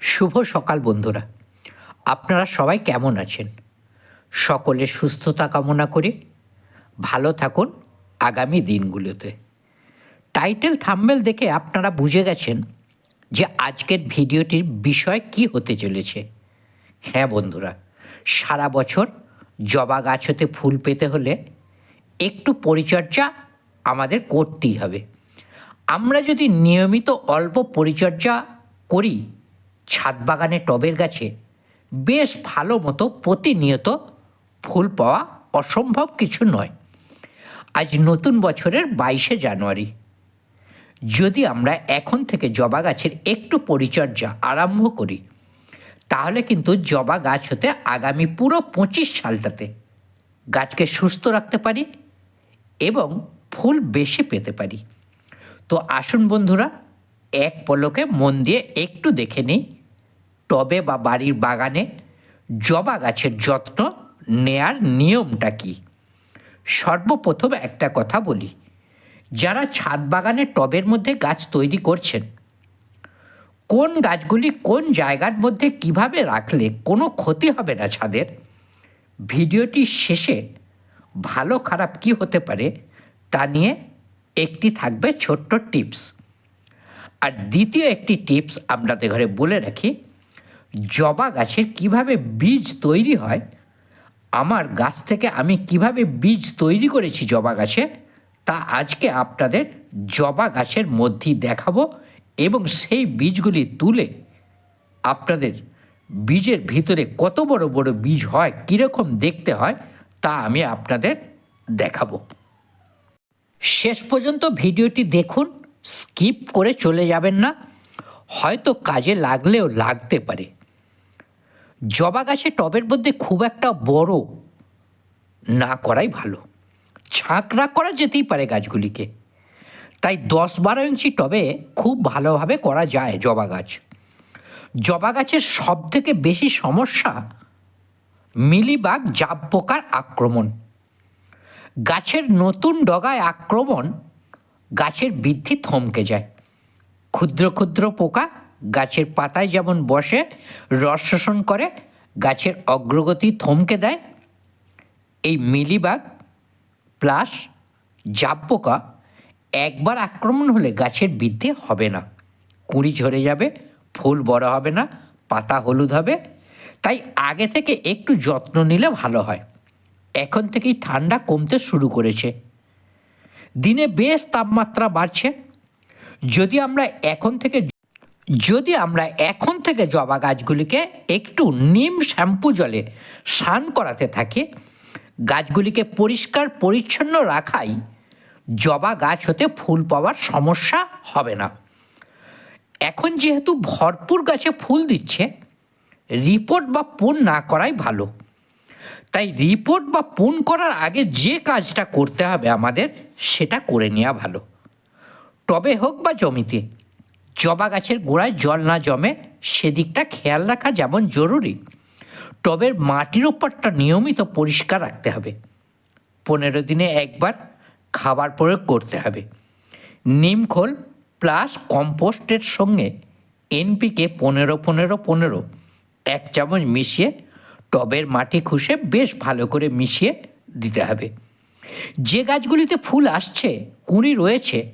শুভ সকাল বন্ধুরা। আপনারা সবাই কেমন আছেন? সকলের সুস্থতা কামনা করে ভালো থাকুন আগামী দিনগুলোতে। টাইটেল থাম্বেল দেখে আপনারা বুঝে গেছেন যে আজকের ভিডিওটির বিষয় কি হতে চলেছে। হ্যাঁ বন্ধুরা, সারা বছর জবা গাছ হতে ফুল পেতে হলে একটু পরিচর্যা আমাদের করতেই হবে। আমরা যদি নিয়মিত অল্প পরিচর্যা করি ছাদ বাগানে টবের গাছে বেশ ভালো মতো প্রতিনিয়ত ফুল পাওয়া অসম্ভব কিছু নয়। আজ নতুন বছরের বাইশে জানুয়ারি। যদি আমরা এখন থেকে জবা গাছের একটু পরিচর্যা আরম্ভ করি, তাহলে কিন্তু জবা গাছ হতে আগামী পুরো পঁচিশ সালটাতে গাছকে সুস্থ রাখতে পারি এবং ফুল বেশি পেতে পারি। তো আসুন বন্ধুরা, এক পলকে মন দিয়ে একটু দেখে নিই টবে বা বাড়ির বাগানে জবা গাছের যত্ন নেয়ার নিয়মটা কি? সর্বপ্রথম একটা কথা বলি। যারা ছাদ বাগানে টবের মধ্যে গাছ তৈরি করছেন, কোন গাছগুলি কোন জায়গার মধ্যে কীভাবে রাখলে কোনো ক্ষতি হবে না ছাদের? ভিডিওটি শেষে ভালো খারাপ কি হতে পারে তা নিয়ে একটি থাকবে ছোট্ট টিপস। আর দ্বিতীয় একটি টিপস আপনাদের ঘরে বলে রাখি জবা গাছের কীভাবে বীজ তৈরি হয়? আমার গাছ থেকে আমি কীভাবে বীজ তৈরি করেছি জবা গাছে? তা আজকে আপনাদের জবা গাছের মধ্যেই দেখাবো এবং সেই বীজগুলি তুলে আপনাদের বীজের ভিতরে কত বড় বড় বীজ হয়, কীরকম দেখতে হয়, তা আমি আপনাদের দেখাবো। শেষ পর্যন্ত ভিডিওটি দেখুন, স্কিপ করে চলে যাবেন না। হয়তো কাজে লাগলেও লাগতে পারে। জবা গাছে টবের মধ্যে খুব একটা বড় না করাই ভালো। ছাঁকড়া করা যেতেই পারে গাছগুলিকে। তাই দশ বারো ইঞ্চি টবে খুব ভালোভাবে করা যায় জবা গাছ। জবা গাছের সব থেকে বেশি সমস্যা মিলিবাগ জাব পোকার আক্রমণ। গাছের নতুন ডগায় আক্রমণ গাছের বৃদ্ধি থমকে যায়। ক্ষুদ্র ক্ষুদ্র পোকা গাছের পাতায় যেমন বসে, রস শোষণ করে, গাছের অগ্রগতি থমকে দেয়। এই মিলিবাগ প্লাস জাব পোকা একবার আক্রমণ হলে গাছের বৃদ্ধি হবে না। কুঁড়ি ঝরে যাবে, ফুল বড় হবে না, পাতা হলুদ হবে। তাই আগে থেকে একটু যত্ন নিলে ভালো হয়। এখন থেকেই ঠান্ডা কমতে শুরু করেছে। দিনে বেশ তাপমাত্রা বাড়ছে। যদি আমরা এখন থেকে যদি আমরা এখন থেকে জবা গাছগুলিকে একটু নিম শ্যাম্পু জলে স্নান করাতে থাকি, গাছগুলিকে পরিষ্কার পরিচ্ছন্ন রাখাই জবা গাছ হতে ফুল পাওয়ার সমস্যা হবে না। এখন যেহেতু ভরপুর গাছে ফুল দিচ্ছে রিপোর্ট বা পুন না করাই ভালো। তাই রিপোর্ট বা পুন করার আগে যে কাজটা করতে হবে আমাদের, সেটা করে নেওয়া ভালো। টবে হোক বা জমিতে জবা গাছের গোড়ায় জল না জমে সেদিকটা খেয়াল রাখা যেমন জরুরি। টবের মাটির ওপরটা নিয়মিত পরিষ্কার রাখতে হবে। পনেরো দিনে একবার খাবার প্রয়োগ করতে হবে। নিমখোল প্লাস কম্পোস্টের সঙ্গে এনপিকে পনেরো পনেরো পনেরো এক চামচ মিশিয়ে টবের মাটি খুশে বেশ ভালো করে মিশিয়ে দিতে হবে। যে গাছগুলিতে ফুল আসছে, কুঁড়ি রয়েছে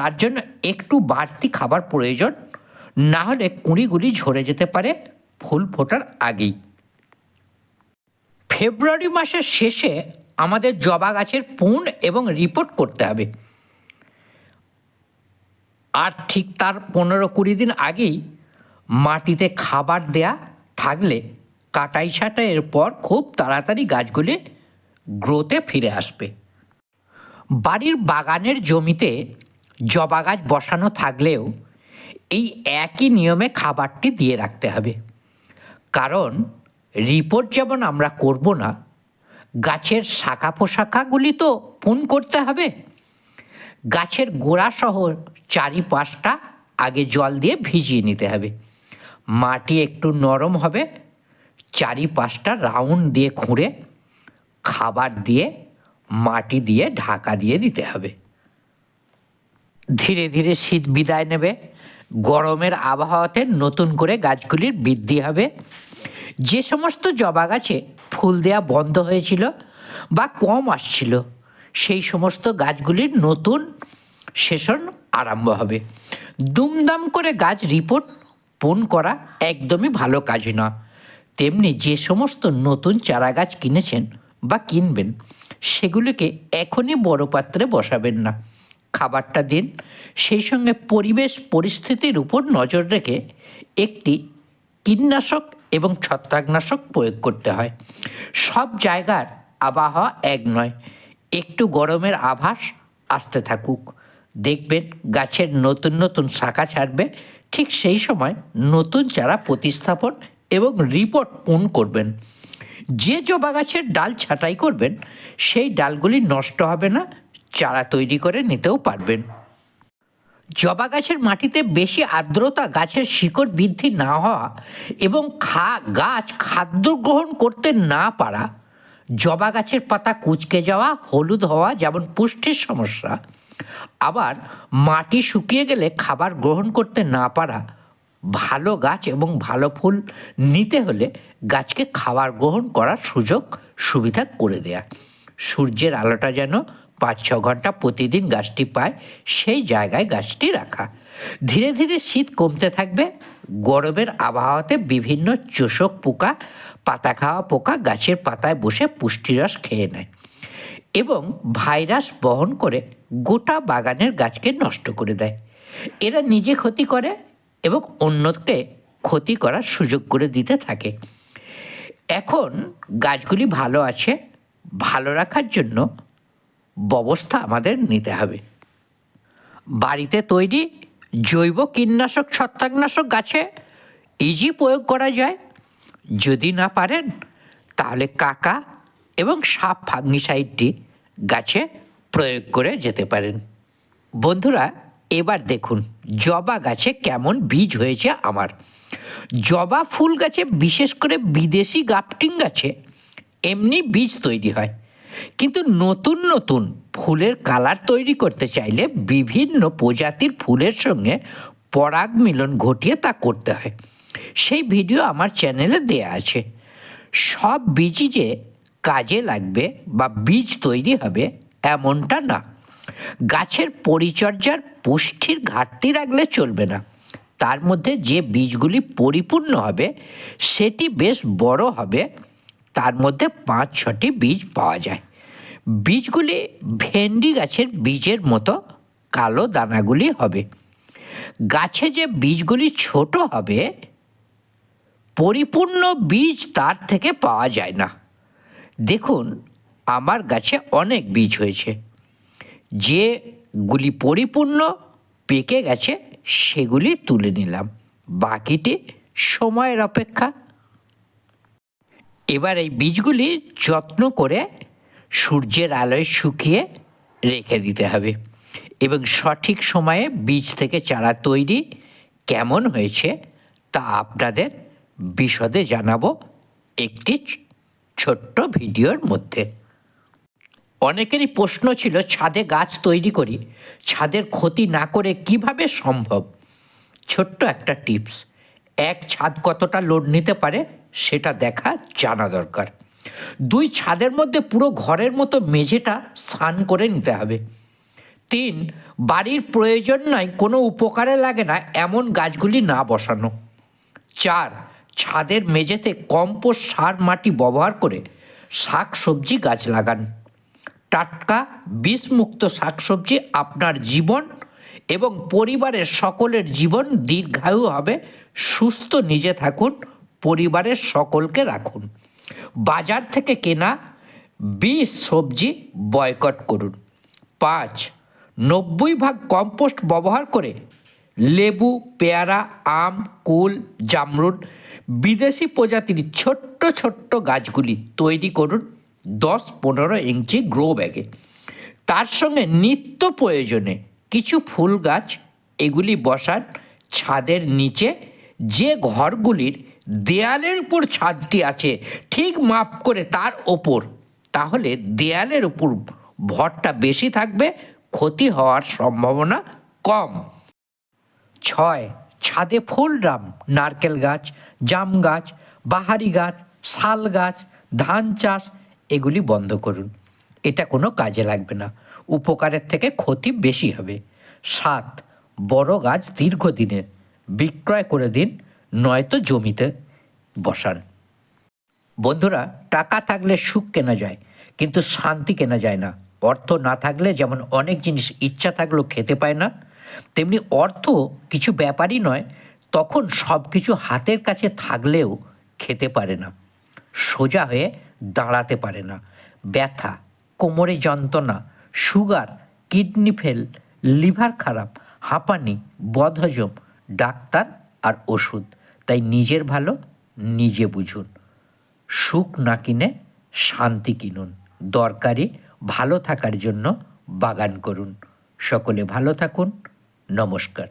তার জন্য একটু বাড়তি খাবার প্রয়োজন, না হলে কুঁড়িগুলি ঝরে যেতে পারে ফুল ফোটার আগেই। ফেব্রুয়ারি মাসের শেষে আমাদের জবা গাছের পুন এবং রিপোর্ট করতে হবে। আর ঠিক তার পনেরো কুড়ি দিন আগেই মাটিতে খাবার দেয়া থাকলে কাটাই ছাঁটাইয়ের পর খুব তাড়াতাড়ি গাছগুলি গ্রোতে ফিরে আসবে। বাড়ির বাগানের জমিতে জবা গাছ বসানো থাকলেও এই একই নিয়মে খাবারটি দিয়ে রাখতে হবে। কারণ রিপোর্ট যেমন আমরা করব না, গাছের শাখা পোশাখাগুলি তো পুন করতে হবে। গাছের গোড়াসহ চারিপাশটা আগে জল দিয়ে ভিজিয়ে নিতে হবে। মাটি একটু নরম হবে, চারিপাশটা রাউন্ড দিয়ে খুঁড়ে খাবার দিয়ে মাটি দিয়ে ঢাকা দিয়ে দিতে হবে। ধীরে ধীরে শীত বিদায় নেবে। গরমের আবহাওয়াতে নতুন করে গাছগুলির বৃদ্ধি হবে। যে সমস্ত জবা গাছে ফুল দেওয়া বন্ধ হয়েছিল বা কম আসছিল, সেই সমস্ত গাছগুলির নতুন সেশন আরম্ভ হবে। দুমদাম করে গাছ রিপোর্ট পণ করা একদমই ভালো কাজ না তেমনি যে সমস্ত নতুন চারা গাছ কিনেছেন বা কিনবেন, সেগুলিকে এখনই বড় পাত্রে বসাবেন না। খাবারটা দিন। সেই সঙ্গে পরিবেশ পরিস্থিতির উপর নজর রেখে একটি কীটনাশক এবং ছত্রাকনাশক প্রয়োগ করতে হয়। সব জায়গার আবহাওয়া এক নয়, একটু গরমের আভাস আসতে থাকুক। দেখবেন গাছের নতুন নতুন শাখা ছাড়বে, ঠিক সেই সময় নতুন চারা প্রতিস্থাপন এবং রিপোর্ট পূর্ণ করবেন। যে জবা গাছের ডাল ছাঁটাই করবেন, সেই ডালগুলি নষ্ট হবে না চারা তৈরি করে নিতেও পারবেন। জবা গাছের মাটিতে বেশি আর্দ্রতা গাছের শিকড় বৃদ্ধি না হওয়া এবং খা, গাছ খাদ্য গ্রহণ করতে না পারা, জবা গাছের পাতা কুচকে যাওয়া, হলুদ হওয়া যেমন পুষ্টির সমস্যা, আবার মাটি শুকিয়ে গেলে খাবার গ্রহণ করতে না পারা, ভালো গাছ এবং ভালো ফুল নিতে হলে গাছকে খাবার গ্রহণ করার সুযোগ, সুবিধা করে দেয়া। সূর্যের আলোটা যেন পাঁচ ছ ঘণ্টা প্রতিদিন গাছটি পায়, সেই জায়গায় গাছটি রাখা। ধীরে ধীরে শীত কমতে থাকবে, গরমের আবহাওয়াতে বিভিন্ন চোষক পোকা, পাতা খাওয়া পোকা গাছের পাতায় বসে পুষ্টিরস খেয়ে নেয় এবং ভাইরাস বহন করে গোটা বাগানের গাছকে নষ্ট করে দেয়। এরা নিজে ক্ষতি করে এবং অন্যকে ক্ষতি করার সুযোগ করে দিতে থাকে। এখন গাছগুলি ভালো আছে, ভালো রাখার জন্য ব্যবস্থা আমাদের নিতে হবে। বাড়িতে তৈরি জৈব কীটনাশক, ছত্রাকনাশক গাছে ইজি প্রয়োগ করা যায়। যদি না পারেন, তাহলে কাকা এবং সাপ ফাঙ্গিসাইডটি গাছে প্রয়োগ করে যেতে পারেন। বন্ধুরা, এবার দেখুন জবা গাছে কেমন বীজ হয়েছে আমার। জবা ফুল গাছে বিশেষ করে বিদেশি গাফটিং গাছে এমনি বীজ তৈরি হয়। কিন্তু নতুন নতুন ফুলের কালার তৈরি করতে চাইলে বিভিন্ন প্রজাতির ফুলের সঙ্গে পরাগ মিলন ঘটিয়ে তা করতে হয়। সেই ভিডিও আমার চ্যানেলে দেয়া আছে। সব বীজই যে কাজে লাগবে বা বীজ তৈরি হবে এমনটা না। গাছের পরিচর্যার পুষ্টির ঘাটতি রাখলে চলবে না। তার মধ্যে যে বীজগুলি পরিপূর্ণ হবে, সেটি বেশ বড় হবে। তার মধ্যে পাঁচ, ছটি বীজ পাওয়া যায়। বীজগুলি ভেন্ডি গাছের বীজের মতো কালো দানাগুলি হবে। গাছে যে বীজগুলি ছোট হবে, পরিপূর্ণ বীজ তার থেকে পাওয়া যায় না। দেখুন, আমার গাছে অনেক বীজ হয়েছে। যেগুলি পরিপূর্ণ পেকে গেছে, সেগুলি তুলে নিলাম। বাকিটি সময়ের অপেক্ষা। এবার এই বীজগুলি যত্ন করে সূর্যের আলোয় শুকিয়ে রেখে দিতে হবে। এবং সঠিক সময়ে বীজ থেকে চারা তৈরি কেমন হয়েছে তা আপনাদের বিশদে জানাব একটি ছোট্ট ভিডিওর মধ্যে। অনেকেরই প্রশ্ন ছিল, ছাদে গাছ তৈরি করি, ছাদের ক্ষতি না করে কীভাবে সম্ভব? ছোট্ট একটা টিপস। এক ছাদ কতটা লোড নিতে পারে সেটা দেখা জানা দরকার। দুই ছাদের মধ্যে পুরো ঘরের মতো মেঝেটা স্নান করে নিতে হবে। তিন, বাড়ির প্রয়োজন নয় কোনো উপকারে লাগে না, এমন গাছগুলি না বসানো। চার, ছাদের মেঝেতে কম্পোস্ট সার মাটি ব্যবহার করে শাক সবজি গাছ লাগান। টাটকা, বিষমুক্ত শাকসবজি আপনার জীবন এবং পরিবারের সকলের জীবন দীর্ঘায়ু হবে। সুস্থ নিজে থাকুন, পরিবারের সকলকে রাখুন। বাজার থেকে কেনা বিষ সবজি বয়কট করুন। পাঁচ, নব্বই ভাগ কম্পোস্ট ব্যবহার করে লেবু, পেয়ারা, আম, কুল, জামরুল, বিদেশি প্রজাতির ছোট্ট ছোট্ট গাছগুলি তৈরি করুন দশ পনেরো ইঞ্চি গ্রো ব্যাগে। তার সঙ্গে নিত্য প্রয়োজনে কিছু ফুল গাছ এগুলি বসান ছাদের নিচে, যে ঘরগুলির দেয়ালের উপর ছাদটি আছে, ঠিক মাপ করে তার ওপর। তাহলে দেয়ালের উপর ভরটা বেশি থাকবে, ক্ষতি হওয়ার সম্ভাবনা কম। ছয়, ছাদে ফুল ড্রাম নারকেল গাছ, জাম গাছ, বাহারি গাছ, শাল গাছ, ধান চাষ, এগুলি বন্ধ করুন। এটা কোনো কাজে লাগবে না। উপকারের থেকে ক্ষতি বেশি হবে। সাত, বড় গাছ দীর্ঘদিনের। বিক্রয় করে দিন, নয়তো জমিতে বসান। বন্ধুরা, টাকা থাকলে সুখ কেনা যায়, কিন্তু শান্তি কেনা যায় না। অর্থ না থাকলে যেমন অনেক জিনিস ইচ্ছা থাকলেও খেতে পায় না, তেমনি অর্থ কিছু ব্যাপারই নয়, তখন সব কিছু হাতের কাছে থাকলেও খেতে পারে না। সোজা হয়ে দাঁড়াতে পারে না। ব্যথা, কোমরে যন্ত্রণা সুগার, কিডনি ফেল, লিভার খারাপ, হাঁপানি, বদহজম, ডাক্তার আর ওষুধ। তাই নিজের ভালো নিজে বুঝুন। সুখ না কিনে শান্তি কিনুন। দরকারি ভালো থাকার জন্য বাগান করুন। সকলে ভালো থাকুন। নমস্কার।